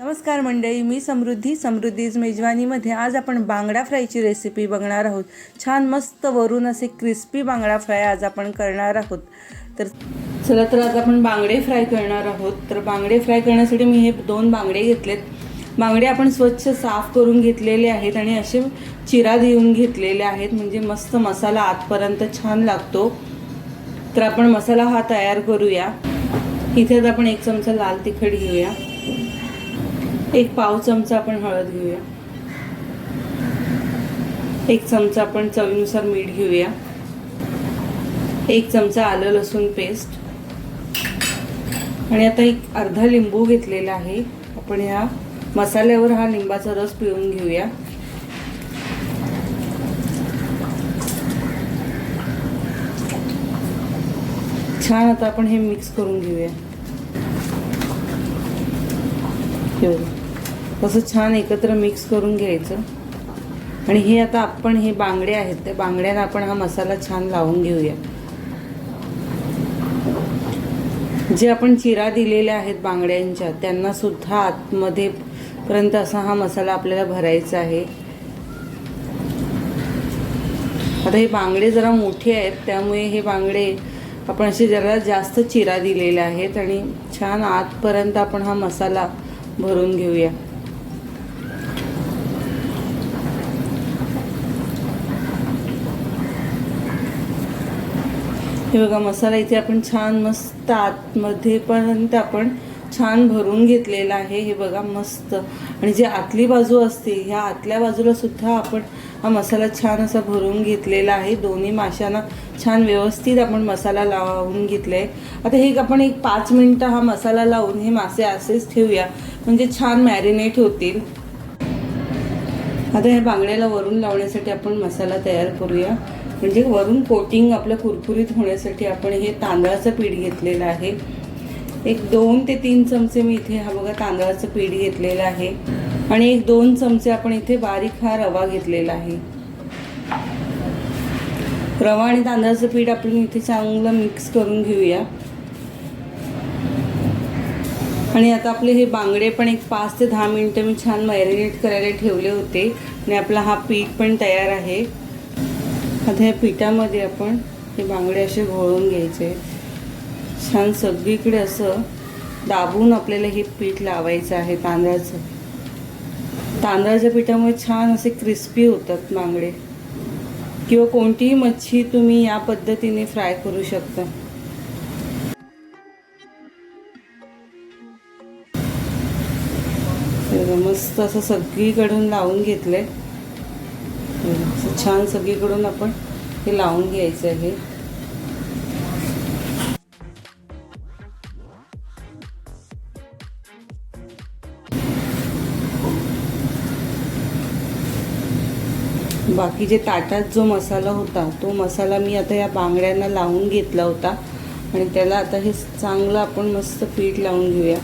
नमस्कार मंडळी मी समृद्धी समृद्धीज मेजवानीमध्ये. आज आपण बांगडा फ्रायची रेसिपी बघणार आहोत. छान मस्त वरून असे क्रिस्पी बांगडा फ्राय आज आपण करणार आहोत. तर चला तर आज आपण बांगडे फ्राय करणार आहोत. तर बांगडे फ्राय करण्यासाठी मी हे दोन बांगडे घेतलेत. बांगडे आपण स्वच्छ साफ करून घेतलेले आहेत आणि असे चिरा देऊन घेतलेले आहेत. म्हणजे मस्त मसाला आतपर्यंत छान लागतो. तर आपण मसाला हा तयार करूया. इथे आपण एक चमचा लाल तिखट घेऊया. एक पाव चमचा आपण हळद घेऊया. एक चमचा आपण चवीनुसार मीठ घेऊया. एक चमचा आलं लसूण पेस्ट आणि आता एक अर्धा लिंबू घेतलेला आहे. आपण ह्या मसाल्यावर हा लिंबाचा रस पिळून घेऊया. छान आता आपण हे मिक्स करून घेऊया. असं तसं छान एकत्र मिक्स करून घ्यायचं. आणि हे आता आपण हे बांगडे आहेत त्या बांगड्यांना आपण हा मसाला छान लावून घेऊया. जे आपण चिरा दिलेल्या आहेत बांगड्यांच्या त्यांना सुद्धा आतमध्ये पर्यंत असा हा मसाला आपल्याला भरायचा आहे. आता हे बांगडे जरा मोठे आहेत त्यामुळे हे बांगडे आपण असे जरा जास्त चिरा दिलेले आहेत आणि छान आतपर्यंत आपण हा मसाला भरून घेऊया. हे बघा मसाला इथे आपण छान मस्त आतमध्ये पर्यंत आपण छान भरून घेतलेला आहे. हे बघा मस्त. आणि जी आतली बाजू असते ह्या आतल्या बाजूला सुद्धा आपण हा मसाला छान असा भरून घेतलेला आहे. दोन्ही माशांना छान व्यवस्थित आपण मसाला लावून घेतलाय. आता हे आपण एक पाच मिनटं हा मसाला लावून हे मासे असेच ठेवूया. म्हणजे छान मॅरिनेट होतील. आता हे बांगड्याला वरून लावण्यासाठी आपण मसाला तयार करूया. म्हणजे वरून कोटिंग आपलं कुरकुरीत होण्यासाठी आपण हे तांदळाचं पीठ घेतलेलं आहे. एक दोन ते तीन चमचे मी इथे हा बघा तांदळाचं पीठ घेतलेलं आहे. आणि एक दोन चमचे आपण इथे बारीक हा रवा घेतलेला आहे. रवा आणि तांदळाचं पीठ आपण इथे चांगलं मिक्स करून घेऊया. आणि आता आपले हे बांगडे पण एक पाच ते दहा मिनटं मी छान मॅरिनेट करायला ठेवले होते. आणि आपला हा पीठ पण तयार आहे. आता ह्या पिठामध्ये आपण हे बांगडे असे घोळून घ्यायचे. छान सगळीकडे असं दाबून आपल्याला हे पीठ लावायचं आहे तांदळाचं. तांदळाच्या पिठामुळे छान असे क्रिस्पी होतात बांगडे. किंवा कोणतीही मच्छी तुम्ही या पद्धतीने फ्राय करू शकता. मस्त असं सगळीकडून लावून घेतलंय. आहे असं छान सगळीकडून आपण हे लावून घ्यायचं आहे बाकी जे ताटात जो मसाला होता तो मसाला मी आता या बांगड्यांना लावून घेतला होता. आणि त्याला आता हे चांगलं आपण मस्त पीठ लावून घेऊया.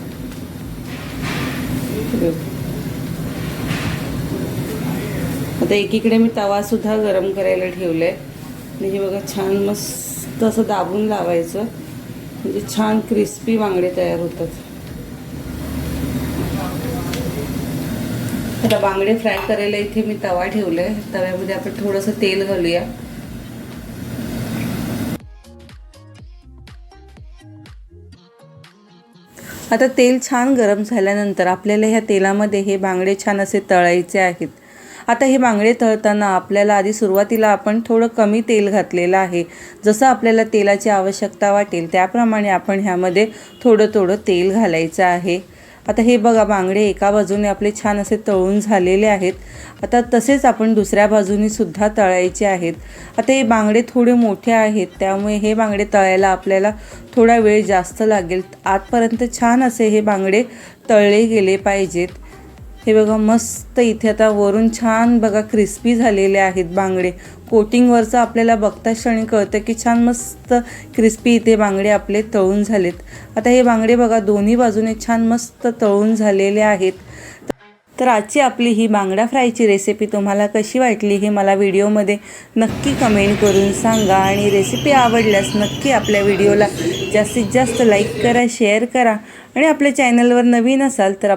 आता एकीकडे मी तवा सुद्धा गरम करायला ठेवलाय. आणि हे बघा छान मस्त असं दाबून लावायचं. म्हणजे छान क्रिस्पी बांगडे तयार होतात. आता बांगडे फ्राय करायला इथे मी तवा ठेवलाय. तव्यामध्ये आपण थोडंसं तेल घालूया. आता तेल छान गरम झाल्यानंतर आपल्याला ह्या तेलामध्ये हे बांगडे छान असे तळायचे आहेत. आता हे बांगडे तळताना आपल्याला आधी सुरुवातीला आपण थोडं कमी तेल घातलेलं आहे. जसं आपल्याला तेलाची आवश्यकता वाटेल त्याप्रमाणे आपण ह्यामध्ये थोडं थोडं तेल घालायचं आहे. आता हे बघा बांगडे एका बाजूने आपले छान असे तळून झालेले आहेत. आता तसेच आपण दुसऱ्या बाजूनी सुद्धा तळायचे आहेत. आता हे बांगडे थोडे मोठे आहेत त्यामुळे हे बांगडे तळायला आपल्याला थोडा वेळ जास्त लागेल. आतपर्यंत छान असे हे बांगडे तळले गेले पाहिजेत. हे बघा मस्त इथे आता वरून छान बघा क्रिस्पी झालेले आहेत बांगडे. कोटिंगवरचं आपल्याला बघता क्षणी कळतं की छान मस्त क्रिस्पी इथे बांगडे आपले तळून झालेत. आता हे बांगडे बघा दोन्ही बाजूने छान मस्त तळून झालेले आहेत. तर आजची आपली ही बांगडा फ्रायची रेसिपी तुम्हाला कशी वाटली हे मला व्हिडिओमध्ये नक्की कमेंट करून सांगा आणि रेसिपी आवडल्यास नक्की आपल्या व्हिडिओला जास्तीत जास्त लाईक करा शेअर करा आणि आपल्या चॅनलवर नवीन असाल तर